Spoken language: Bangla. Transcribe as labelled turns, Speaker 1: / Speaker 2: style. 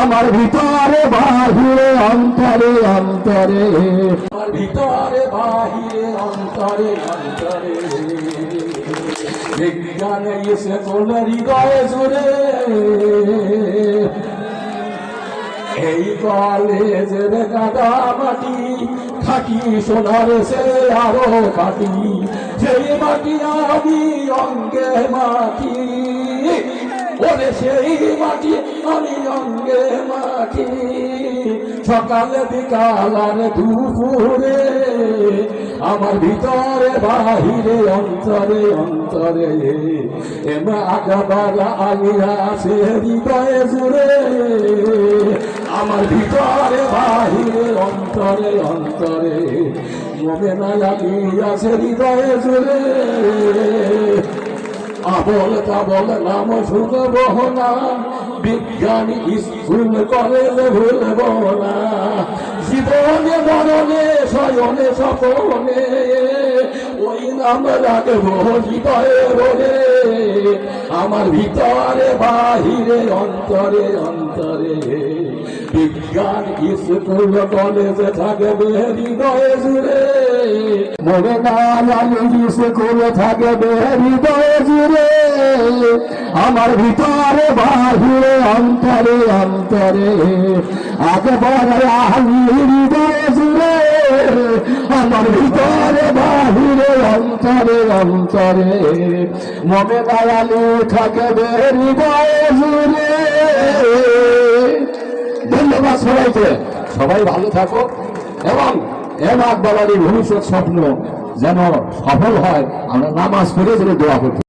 Speaker 1: আমার ভিতরে বাহিরে অন্তরে অন্তরে। আমার ভিতরে বাহিরে, অন্তরে অন্তরে। বিজ্ঞানে এসে কোন হৃদয়ে জুড়ে এই কলেজের কাদা মাটি খাটি সোনার সে আরও খাটি সেই মাটি আমি অঙ্গে মাটি ওরে সেই মাটি আমি অঙ্গে মাটি। সকালে বিকাল আর দুপুরে আমার ভিতরে বাহিরে, অন্তরে অন্তরে। এমা আগাবার আলিয়া সে হৃদয়ে জুড়ে। আমার ভিতরে বাহিরে, অন্তরে অন্তরে। মনে না লাগিয়া সে হৃদয়ে জুড়ে। আবল তাবল নাম শুনব না। বিজ্ঞানী স্কুল কলেজ ভুলব না। জীবনে, মরণে, শয়নে সপনে ওই নাম রাখব হৃদয়ে বলে। আমার ভিতরে, বাহিরে, অন্তরে অন্তরে বিজ্ঞান স্কুল কলেজ থাকবে হৃদয়ে জুড়ে। মনে না স্কুল থাকবে হৃদয়ে জুড়ে। আমার ভিতরে বাহিরে, অন্তরে অন্তরে। আগে বড় আমি হৃদয়ে জুড়ে। আমার ভিতরে বাহিরে, অন্তরে অন্তরে। মনে দয়ালু থাকবে হৃদয়ে জুড়ে। ধন্যবাদ সবাইকে সবাই ভালো থাকো এবং এম আকবর ভবিষ্যৎ স্বপ্ন যেন সফল হয়। আমরা নামাজ পড়ে যেন দোয়া করতে